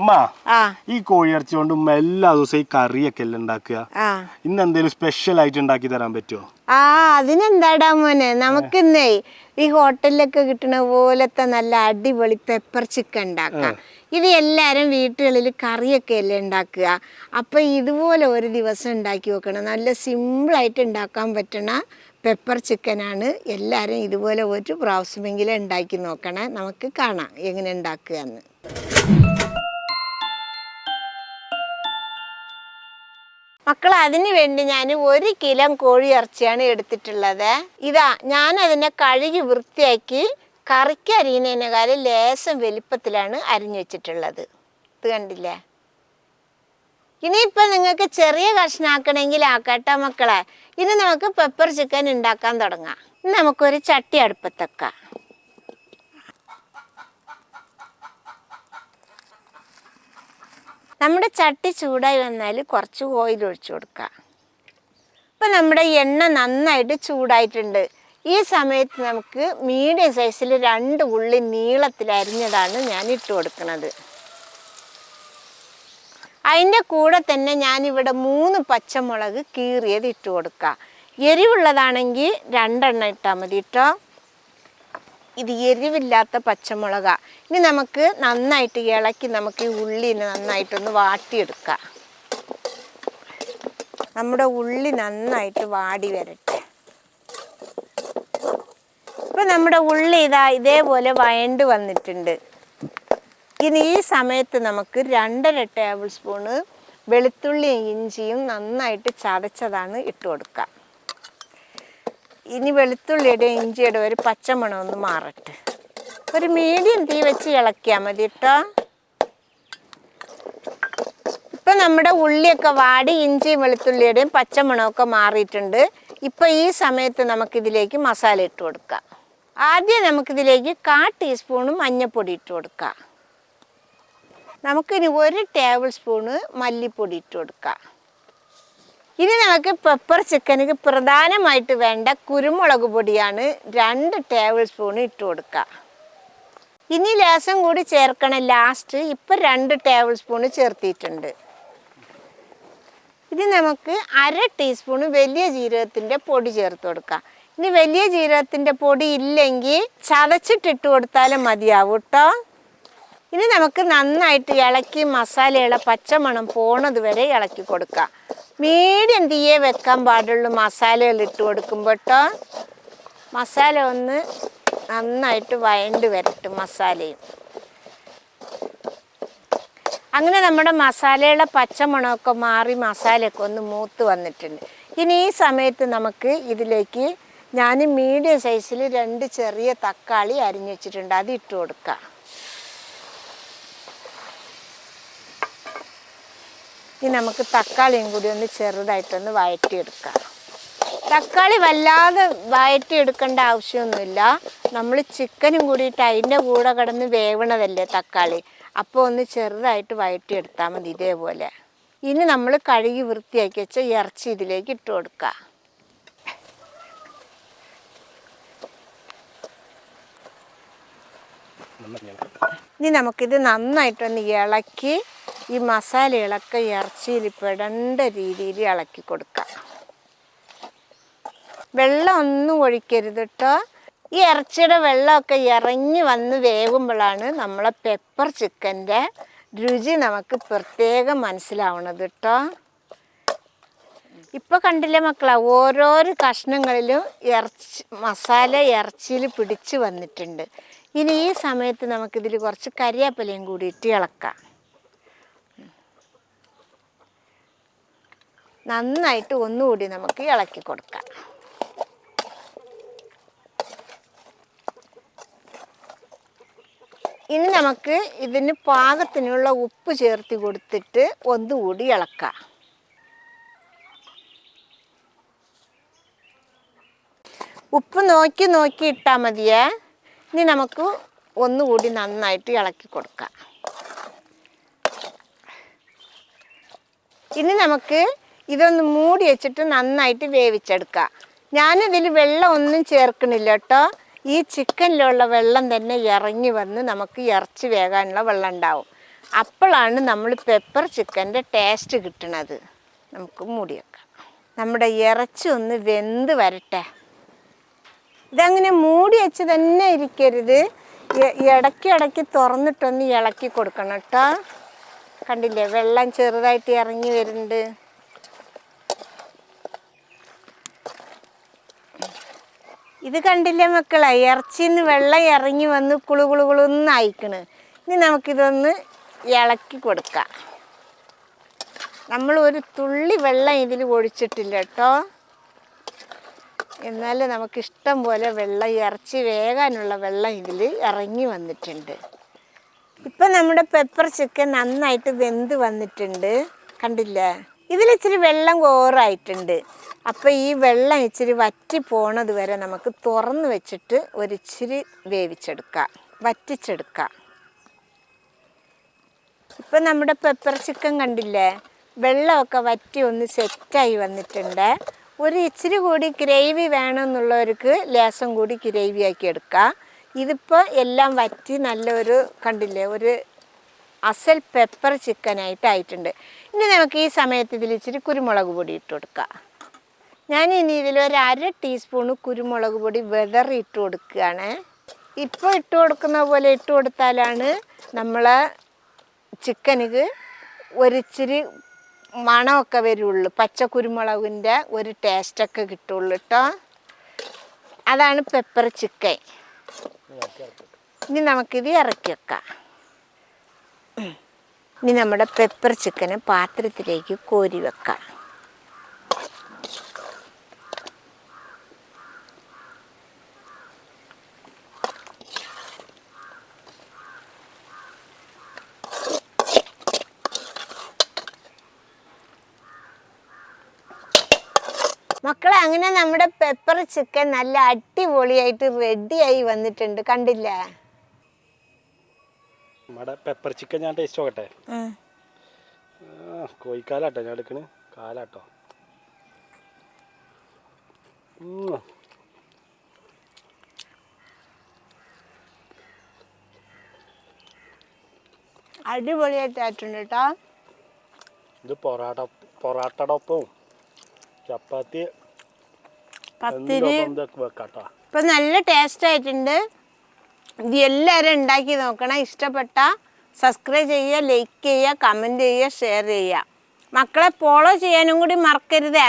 ഉമ്മ ആ. ഈ കോഴിയിറച്ചി കൊണ്ട് ഉമ്മ എല്ലാ ദിവസവും ഈ കറിയൊക്കെ അല്ലേ ഉണ്ടാക്കുക? ഇന്ന് എന്തെങ്കിലും സ്പെഷ്യൽ ആയിട്ട് ഉണ്ടാക്കി തരാൻ പറ്റുമോ ആ അതിനെന്താടാ മോനെ? നമുക്കിന്നേ ഈ ഹോട്ടലിലൊക്കെ കിട്ടണ പോലത്തെ നല്ല അടിപൊളി പെപ്പർ ചിക്കൻ ഉണ്ടാക്കാം. ഇത് എല്ലാരും വീട്ടുകളിൽ കറിയൊക്കെ അല്ലേ ഉണ്ടാക്കുക? അപ്പം ഇതുപോലെ ഒരു ദിവസം ഉണ്ടാക്കി വെക്കണം. നല്ല സിമ്പിളായിട്ട് ഉണ്ടാക്കാൻ പറ്റണ പെപ്പർ ചിക്കനാണ് എല്ലാരും ഇതുപോലെ ഒരു പ്രാവശ്യമെങ്കിലും ഉണ്ടാക്കി നോക്കണേ. നമുക്ക് കാണാം എങ്ങനെ ഉണ്ടാക്കുക എന്ന്. മക്കൾ അതിന് വേണ്ടി ഞാൻ ഒരു കിലോ കോഴി ഇറച്ചിയാണ് എടുത്തിട്ടുള്ളത്. ഇതാ ഞാൻ അതിനെ കഴുകി വൃത്തിയാക്കി കറിക്ക് അരിയുന്നതിനേക്കാളും ലേശം വലിപ്പത്തിലാണ് അരിഞ്ഞു വെച്ചിട്ടുള്ളത്. ഇത് കണ്ടില്ലേ? ഇനിയിപ്പോൾ നിങ്ങൾക്ക് ചെറിയ കഷ്ണാക്കണമെങ്കിൽ ആക്കട്ടെ മക്കളെ. ഇനി നമുക്ക് പെപ്പർ ചിക്കൻ ഉണ്ടാക്കാൻ തുടങ്ങാം. നമുക്കൊരു ചട്ടി അടുപ്പത്തൊക്കെ നമ്മുടെ ചട്ടി ചൂടായി വന്നാൽ കുറച്ച് ഓയിൽ ഒഴിച്ചു കൊടുക്കുക. അപ്പോൾ നമ്മുടെ എണ്ണ നന്നായിട്ട് ചൂടായിട്ടുണ്ട്. ഈ സമയത്ത് നമുക്ക് മീഡിയം സൈസിൽ രണ്ട് ഉള്ളി നീളത്തിൽ അരിഞ്ഞതാണ് ഞാൻ ഇട്ട് കൊടുക്കുന്നത്. അതിന്റെ കൂടെ തന്നെ ഞാനിവിടെ മൂന്ന് പച്ചമുളക് കീറിയത് ഇട്ട് കൊടുക്കുക. എരിവുള്ളതാണെങ്കിൽ രണ്ടെണ്ണം ഇട്ടാൽ മതി കേട്ടോ. ഇത് എരിവില്ലാത്ത പച്ചമുളക. ഇനി നമുക്ക് നന്നായിട്ട് ഇളക്കി നമുക്ക് ഈ ഉള്ളിനെ നന്നായിട്ടൊന്ന് വാട്ടിയെടുക്കാം. നമ്മുടെ ഉള്ളി നന്നായിട്ട് വാടി വരട്ടെ. ഇപ്പൊ നമ്മുടെ ഉള്ളി ഇതാ ഇതേപോലെ വയണ്ട് വന്നിട്ടുണ്ട്. ഇനി ഈ സമയത്ത് നമുക്ക് രണ്ടര ടേബിൾ സ്പൂണ് വെളുത്തുള്ളിയും ഇഞ്ചിയും നന്നായിട്ട് ചതച്ചതാണ് ഇട്ട് കൊടുക്കുക ഇനി വെളുത്തുള്ളിയുടെ ഇഞ്ചിയുടെ ഒരു പച്ചമണം ഒന്ന് മാറട്ടെ. ഒരു മീഡിയം തീ വെച്ച് ഇളക്കിയാൽ മതി കേട്ടോ ഇപ്പം നമ്മുടെ ഉള്ളിയൊക്കെ വാടി ഇഞ്ചിയും വെളുത്തുള്ളിയുടെയും പച്ചമണമൊക്കെ മാറിയിട്ടുണ്ട്. ഇപ്പം ഈ സമയത്ത് നമുക്കിതിലേക്ക് മസാല ഇട്ട് കൊടുക്കാം. ആദ്യം നമുക്കിതിലേക്ക് കാ ടീസ്പൂണും മഞ്ഞൾപ്പൊടി ഇട്ട് കൊടുക്കാം. നമുക്കിനി ഒരു ടേബിൾ സ്പൂണ് മല്ലിപ്പൊടി ഇട്ട് കൊടുക്കാം. ഇനി നമുക്ക് പെപ്പർ ചിക്കനിക്ക് പ്രധാനമായിട്ട് വേണ്ട കുരുമുളക് പൊടിയാണ് രണ്ട് ടേബിൾ സ്പൂൺ ഇട്ട് കൊടുക്കുക ഇനി ലേശം കൂടി ചേർക്കണം ലാസ്റ്റ് ഇപ്പം രണ്ട് ടേബിൾ സ്പൂൺ ചേർത്തിയിട്ടുണ്ട് ഇനി നമുക്ക് അര ടീസ്പൂൺ വലിയ ജീരകത്തിന്റെ പൊടി ചേർത്ത് കൊടുക്കാം. ഇനി വലിയ ജീരകത്തിന്റെ പൊടി ഇല്ലെങ്കിൽ ചതച്ചിട്ടിട്ട് കൊടുത്താലും മതിയാവും കേട്ടോ ഇനി നമുക്ക് നന്നായിട്ട് ഇളക്കി മസാലയുള്ള പച്ചമണം പോണത് വരെ ഇളക്കി കൊടുക്കാം. മീഡിയം തീയെ വെക്കാൻ പാടുള്ളൂ. മസാലകൾ ഇട്ട് കൊടുക്കുമ്പോൾ കേട്ടോ മസാല ഒന്ന് നന്നായിട്ട് വയണ്ട് വരട്ടും മസാലയും. അങ്ങനെ നമ്മുടെ മസാലയുടെ പച്ചമണമൊക്കെ മാറി മസാലയൊക്കെ ഒന്ന് മൂത്ത് വന്നിട്ടുണ്ട്. ഇനി ഈ സമയത്ത് നമുക്ക് ഇതിലേക്ക് ഞാൻ മീഡിയം സൈസിൽ രണ്ട് ചെറിയ തക്കാളി അരിഞ്ഞു വെച്ചിട്ടുണ്ട്. അത് ഇട്ട് കൊടുക്കാം. ഇനി നമുക്ക് തക്കാളിയും കൂടി ഒന്ന് ചെറുതായിട്ടൊന്ന് വഴറ്റിയെടുക്കാം. തക്കാളി വല്ലാതെ വഴറ്റിയെടുക്കേണ്ട ആവശ്യമൊന്നുമില്ല. നമ്മൾ ചിക്കനും കൂടിയിട്ട് അതിന്റെ കൂടെ കിടന്ന് വേവണതല്ലേ തക്കാളി. അപ്പോൾ ഒന്ന് ചെറുതായിട്ട് വഴറ്റിയെടുത്താൽ മതി ഇതേപോലെ. ഇനി നമ്മൾ കഴുകി വൃത്തിയാക്കി വെച്ച ഇറച്ചി ഇതിലേക്ക് ഇട്ട് കൊടുക്കുക ഇനി നമുക്കിത് നന്നായിട്ടൊന്ന് ഇളക്കി ഈ മസാല ഇളക്ക ഇറച്ചിയിൽ പെടേണ്ട രീതിയിൽ ഇളക്കി കൊടുക്കാം. വെള്ളം ഒന്നും ഒഴിക്കരുത് കേട്ടോ ഈ ഇറച്ചിയുടെ വെള്ളമൊക്കെ ഇറങ്ങി വന്ന് വേകുമ്പോഴാണ് നമ്മളെ പെപ്പർ ചിക്കന്റെ രുചി നമുക്ക് പ്രത്യേകം മനസ്സിലാവണത് കേട്ടോ ഇപ്പോൾ കണ്ടില്ലേ മക്കളെ ഓരോരോ കഷ്ണങ്ങളിലും ഇറച്ചി മസാല ഇറച്ചിയിൽ പിടിച്ച് വന്നിട്ടുണ്ട്. ഇനി ഈ സമയത്ത് നമുക്കിതിൽ കുറച്ച് കരിയാപ്പലയും കൂടിയിട്ട് ഇളക്കാം. നന്നായിട്ട് ഒന്നുകൂടി നമുക്ക് ഇളക്കി കൊടുക്കാം. ഇനി നമുക്ക് ഇതിന് പാകത്തിനുള്ള ഉപ്പ് ചേർത്ത് കൊടുത്തിട്ട് ഒന്നുകൂടി ഇളക്കാം. ഉപ്പ് നോക്കി നോക്കി ഇട്ടാൽ മതിയേ. ഇനി നമുക്ക് ഒന്നുകൂടി നന്നായിട്ട് ഇളക്കി കൊടുക്കാം. ഇനി നമുക്ക് ഇതൊന്ന് മൂടി വെച്ചിട്ട് നന്നായിട്ട് വേവിച്ചെടുക്കാം. ഞാനിതിൽ വെള്ളം ഒന്നും ചേർക്കണില്ല കേട്ടോ. ഈ ചിക്കനിലുള്ള വെള്ളം തന്നെ ഇറങ്ങി വന്ന് നമുക്ക് ഇറച്ചി വേകാനുള്ള വെള്ളം ഉണ്ടാവും. അപ്പോഴാണ് നമ്മൾ പെപ്പർ ചിക്കന്റെ ടേസ്റ്റ് കിട്ടണത്. നമുക്ക് മൂടി വെക്കാം. നമ്മുടെ ഇറച്ചി ഒന്ന് വെന്ത് വരട്ടെ. ഇതങ്ങനെ മൂടി വെച്ച് തന്നെ ഇരിക്കരുത്. ഇടയ്ക്ക് ഇടയ്ക്ക് തുറന്നിട്ടൊന്ന് ഇളക്കി കൊടുക്കണം കേട്ടോ. കണ്ടില്ലേ വെള്ളം ചെറുതായിട്ട് ഇറങ്ങി വരുന്നുണ്ട്. ഇത് കണ്ടില്ലേ മക്കളെ ഇറച്ചിന്ന് വെള്ളം ഇറങ്ങി വന്ന് കുളു കുളു കുളുന്ന് അയക്കണ് ഇനി നമുക്കിതൊന്ന് ഇളക്കി കൊടുക്കാം. നമ്മൾ ഒരു തുള്ളി വെള്ളം ഇതിൽ ഒഴിച്ചിട്ടില്ല കേട്ടോ. എന്നാൽ നമുക്ക് ഇഷ്ടം പോലെ വെള്ളം ഇറച്ചി വേകാനുള്ള വെള്ളം ഇതിൽ ഇറങ്ങി വന്നിട്ടുണ്ട്. ഇപ്പം നമ്മുടെ പെപ്പർ ചിക്കൻ നന്നായിട്ട് വെന്ത് വന്നിട്ടുണ്ട്. കണ്ടില്ലേ? ഇതിലിച്ചിരി വെള്ളം കോറായിട്ടുണ്ട്. അപ്പോൾ ഈ വെള്ളം ഇച്ചിരി വറ്റി പോണത് വരെ നമുക്ക് തുറന്ന് വെച്ചിട്ട് ഒരിച്ചിരി വേവിച്ചെടുക്കാം. വറ്റിച്ചെടുക്കാം. ഇപ്പം നമ്മുടെ പെപ്പർ ചിക്കൻ കണ്ടില്ലേ? വെള്ളമൊക്കെ വറ്റി ഒന്ന് സെറ്റായി വന്നിട്ടുണ്ട്. ഒരു ഇച്ചിരി കൂടി ഗ്രേവി വേണമെന്നുള്ളവർക്ക് ലേസം കൂടി ഗ്രേവി ആക്കി എടുക്കാം. ഇതിപ്പോൾ എല്ലാം വറ്റി നല്ലൊരു കണ്ടില്ലേ ഒരു അസൽ പെപ്പർ ചിക്കനായിട്ട് ആയിട്ടുണ്ട്. ഇനി നമുക്ക് ഈ സമയത്ത് ഇതിൽ ഇച്ചിരി കുരുമുളക് പൊടി ഇട്ട് കൊടുക്കാം. ഞാൻ ഇനി ഇതിൽ ഒരു അര ടീസ്പൂണ് കുരുമുളക് പൊടി വെതറി ഇട്ട് കൊടുക്കുകയാണ്. ഇപ്പോൾ ഇട്ട് കൊടുക്കുന്ന പോലെ ഇട്ട് കൊടുത്താലാണ് നമ്മളെ ചിക്കനിക്ക് ഒരിച്ചിരി മണമൊക്കെ വരുള്ളൂ. പച്ച കുരുമുളകിന്റെ ഒരു ടേസ്റ്റൊക്കെ കിട്ടുള്ളൂ കേട്ടോ അതാണ് പെപ്പർ ചിക്കൻ ഇനി നമുക്കിത് ഇറക്കി വെക്കാം. ഇനി നമ്മുടെ പെപ്പർ ചിക്കന് പാത്രത്തിലേക്ക് കോരി വെക്കാം. മക്കളെ അങ്ങനെ നമ്മുടെ പെപ്പർ ചിക്കൻ നല്ല അടിപൊളിയായിട്ട് റെഡിയായി വന്നിട്ടുണ്ട്. കണ്ടില്ല? നമ്മുടെ പെപ്പർ ചിക്കൻ ഞാൻ ടേസ്റ്റ് നോക്കട്ടെ? ആ, കോഴിക്കാലാട്ടോ ഞാൻ എടുക്കണ്. കാലാട്ടോ. അടിപൊളിയായിട്ടായിട്ടുണ്ട് കേട്ടോ ഇത് പൊറാട്ട പൊറാട്ടയുടെ ഒപ്പവും ചപ്പാത്തി പത്തിരി എന്തിനൊപ്പം വെക്കാട്ടോ. ഇപ്പം നല്ല ടേസ്റ്റ് ആയിട്ടുണ്ട്. ഇത് എല്ലാവരും ഉണ്ടാക്കി നോക്കണം. ഇഷ്ടപ്പെട്ട സബ്സ്ക്രൈബ് ചെയ്യുക ലൈക്ക് ചെയ്യുക കമന്റ് ചെയ്യുക ഷെയർ ചെയ്യുക. മക്കളെ ഫോളോ ചെയ്യാനും കൂടി മറക്കരുതേ.